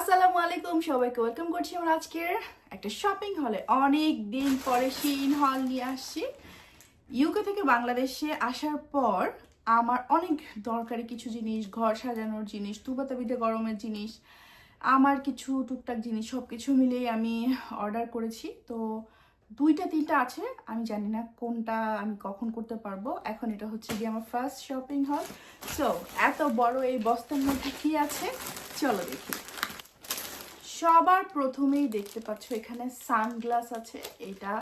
আসসালামু আলাইকুম, সবাইকে ওয়েলকাম করছি আমরা আজকের একটা শপিং হলে অনেক দিন পরে শিন হল নিয়ে আসছি। ইউকে থেকে বাংলাদেশে আসার পর আমার অনেক দরকারি কিছু জিনিস, ঘর সাজানোর জিনিস, তুবাতাবিতে গরমের জিনিস, আমার কিছু টুকটাক জিনিস সব কিছু মিলিয়ে আমি অর্ডার করেছি। তো দুইটা, তিনটা আছে, আমি জানি না কোনটা আমি কখন করতে পারব। এখন এটা হচ্ছে গিয়ে আমার ফার্স্ট শপিং হল সো এত বড় এই বস্তার মধ্যে কি আছে? চলো দেখি। সবার প্রথমেই দেখতে পাচ্ছ এখানে সানগ্লাস আছে। এটা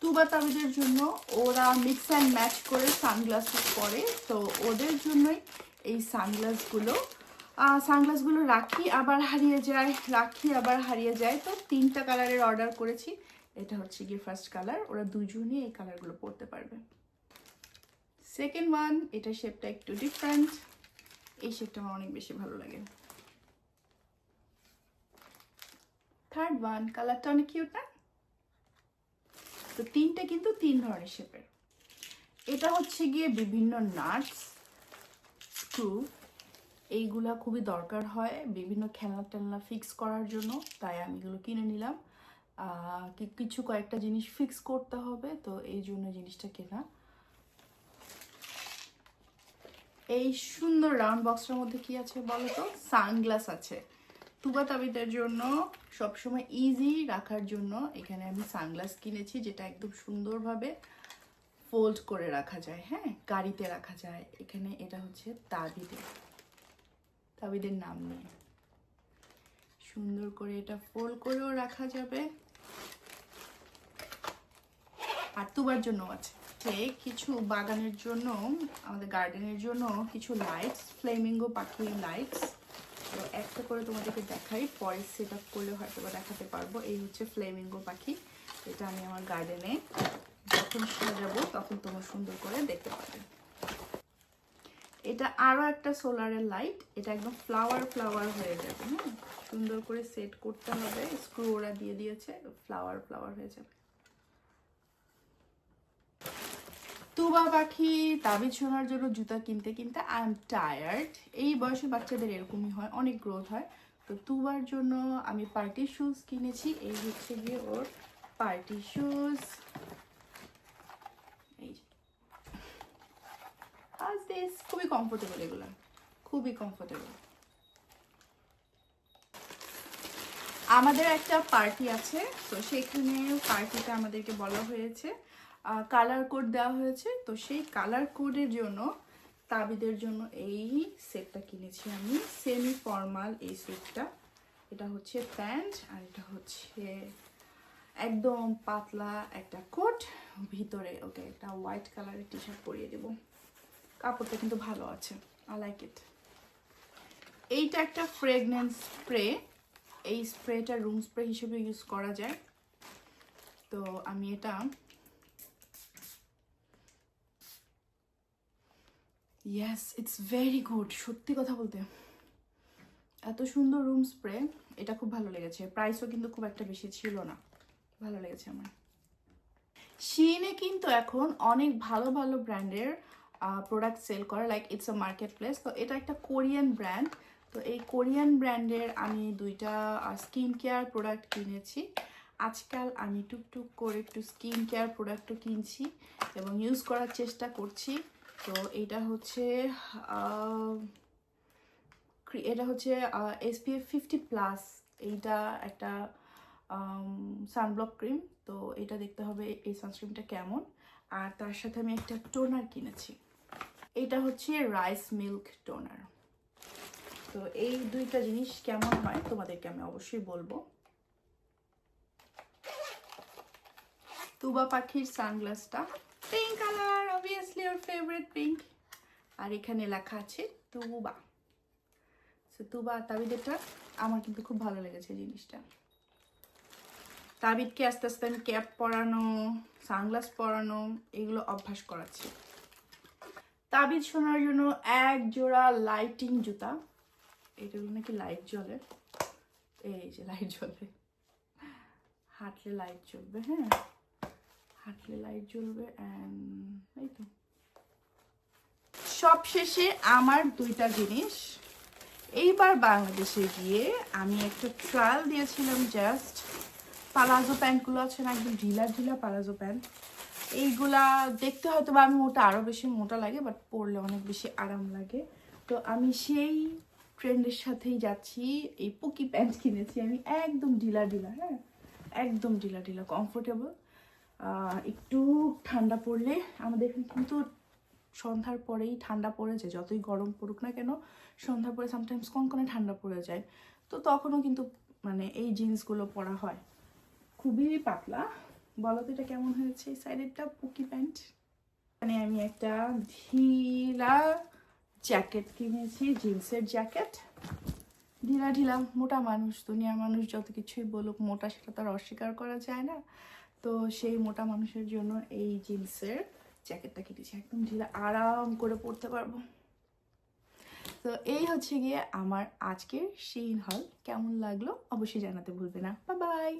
তুবা তাবিদের জন্য। ওরা মিক্স অ্যান্ড ম্যাচ করে সানগ্লাস পরে তো ওদের জন্যই এই সানগ্লাসগুলো সানগ্লাসগুলো রাখি, আবার হারিয়ে যায়। রাখি, আবার হারিয়ে যায়। তো তিনটা কালারের অর্ডার করেছি। এটা হচ্ছে গিয়ে ফার্স্ট কালার ওরা দুজনই এই কালারগুলো পরতে পারবে। সেকেন্ড ওয়ান এটা শেপটা একটু ডিফারেন্ট এই শেপটা আমার অনেক বেশি ভালো লাগে। থার্ড ওয়ান কালারটা অনেক কিউট না? তো তিনটে কিন্তু তিন ধরনের শেপের। এটা হচ্ছে গিয়ে বিভিন্ন নাটস স্ক্রু এইগুলা খুবই দরকার হয় বিভিন্ন খেলনা টেলনা ফিক্স করার জন্য, তাই আমি এগুলো কিনে নিলাম। কিছু কয়েকটা জিনিস ফিক্স করতে হবে, তো এই জন্য জিনিসটা কেনা। এই সুন্দর রাউন্ড বক্সটার মধ্যে কি আছে বলো তো? সানগ্লাস আছে। তুবা তাবিদের জন্য সবসময় ইজি রাখার জন্য এখানে আমি সানগ্লাস কিনেছি, যেটা একদম সুন্দরভাবে ফোল্ড করে রাখা যায় হ্যাঁ? গাড়িতে রাখা যায়। এখানে এটা হচ্ছে তাবিদের তাবিদের নাম নিয়ে। সুন্দর করে এটা ফোল্ড করেও রাখা যাবে। আর তুবার জন্য আছে। কিছু বাগানের জন্য, আমাদের গার্ডেনের জন্য কিছু লাইটস ফ্লেমিঙ্গো পাখির লাইটস তো একটা করে তোমাদেরকে দেখাই, পরে সেট আপ করলে হয়তো বা দেখাতে পারব। এই হচ্ছে ফ্লেমিঙ্গো পাখি, এটা আমি আমার গার্ডেনে যখন সাজাবো তখন তোমরা সুন্দর করে দেখতে পাবে। এটা আরও একটা সোলারের লাইট এটা একদম ফ্লাওয়ার ফ্লাওয়ার হয়ে যাবে হ্যাঁ? সুন্দর করে সেট করতে হবে স্ক্রু ওরা দিয়ে দিয়েছে ফ্লাওয়ার ফ্লাওয়ার হয়ে যাবে। তুবা পাখি, তাবিজ শোনার জন্য জুতা কিনতে কিনতে আই এম টায়ার্ড এই বয়সে বাচ্চাদের এরকমই হয়, অনেক গ্রোথ হয়। তো তুবার জন্য আমি পার্টি শুজ কিনেছি। এই হচ্ছে গিয়ে ওর পার্টি শুজ এই খুবই কমফোর্টেবল এগুলো। খুবই কমফোর্টেবল আমাদের একটা পার্টি আছে, তো সেখানে পার্টিটা আমাদেরকে বলা হয়েছে। কালার কোড দেওয়া হয়েছে। তো সেই কালার কোডের জন্য তাবিদের জন্য এই সেটটা কিনেছি আমি। সেমি ফর্মাল এই সেটটা এটা হচ্ছে প্যান্ট আর এটা হচ্ছে একদম পাতলা একটা কোট ভিতরে ওকে একটা হোয়াইট কালারের টি শার্ট পরিয়ে দেবো। কাপড়টা কিন্তু ভালো আছে। আই লাইক ইট এইটা একটা ফ্রেগনেন্স স্প্রে এই স্প্রেটা রুম স্প্রে হিসেবে ইউজ করা যায়। তো আমি এটা ইয়েস ইটস ভেরি গুড সত্যি কথা বলতে। এত সুন্দর রুম স্প্রে এটা খুব ভালো লেগেছে। প্রাইসও কিন্তু খুব একটা বেশি ছিল না। ভালো লেগেছে আমার। শিনে কিন্তু এখন অনেক ভালো ভালো ব্র্যান্ডের প্রোডাক্ট সেল করে like it's a market place তো এটা একটা কোরিয়ান ব্র্যান্ড তো এই কোরিয়ান ব্র্যান্ডের আমি দুইটা স্কিন কেয়ার প্রোডাক্ট কিনেছি। আজকাল আমি টুকটুক করে একটু স্কিন কেয়ার প্রোডাক্টও কিনছি এবং ইউজ করার চেষ্টা করছি। তো এটা হচ্ছে এটা হচ্ছে এসপিএফ ফিফটি প্লাস এইটা একটা সানব্লক ক্রিম তো এটা দেখতে হবে এই সানস্ক্রিমটা কেমন। আর তার সাথে আমি একটা টোনার কিনেছি। এটা হচ্ছে রাইস মিল্ক টোনার তো এই দুইটা জিনিস কেমন হয় তোমাদেরকে আমি অবশ্যই বলব। তুবা পাখির সানগ্লাসটা। পিঙ্ক কালার অবভিয়াসলি ওর ফেভারিট পিঙ্ক আর এখানে লেখা আছে তুবা। সো তুবা তাবিদেরটা আমার কিন্তু খুব ভালো লেগেছে জিনিসটা। তাবিদকে আস্তে আস্তে আমি ক্যাপ পরানো, সানগ্লাস পরানো, এগুলো অভ্যাস করাচ্ছি। তাবিদ শোনার জন্য এক জোড়া লাইটিং জুতা। এটাগুলো নাকি লাইট জ্বলে এই যে লাইট জ্বলে হাঁটলে লাইট জ্বলবে হ্যাঁ? হাঁটলে লাইট জ্বলবে এই তো সবশেষে আমার দুইটা জিনিস। এইবার বাংলাদেশে গিয়ে আমি একটা ট্রায়াল দিয়েছিলাম জাস্ট পালাজো প্যান্টগুলো আছে না, একদম ঢিলা ঢিলা পালাজো প্যান্ট এইগুলা দেখতে হয়তো বা আমি মোটা আরও বেশি মোটা লাগে বাট পরলে অনেক বেশি আরাম লাগে। তো আমি সেই ট্রেন্ডের সাথেই যাচ্ছি, এই পুকি প্যান্ট কিনেছি আমি, একদম ঢিলা ঢিলা হ্যাঁ? একদম ঢিলা ঢিলা কমফোর্টেবল একটু ঠান্ডা পড়লে আমাদের কিন্তু সন্ধ্যার পরেই ঠান্ডা পড়ে যায়। যতই গরম পড়ুক না কেন, সন্ধ্যার পরে সামটাইমস কনকনে ঠান্ডা পড়ে যায়। তো তখনও কিন্তু মানে এই জিন্সগুলো পরা হয়। খুবই পাতলা। বলো তো এটা কেমন হয়েছে? এই সাইডেরটা পুকি প্যান্ট? মানে আমি একটা ঢিলা জ্যাকেট কিনেছি জিন্সের জ্যাকেট। ঢিলা ঢিলা, মোটা মানুষ, দুনিয়ার মানুষ যত কিছুই বলুক, মোটা সেটা তো আর অস্বীকার করা যায় না। তো সেই মোটা মানুষের জন্য এই জিন্সের জ্যাকেটটা কিনেছি একদম ঢিলে আরাম করে পরতে পারব। তো এই হচ্ছে গিয়ে আমার আজকের শিন হল কেমন লাগল অবশ্যই জানাতে ভুলবে না। বাই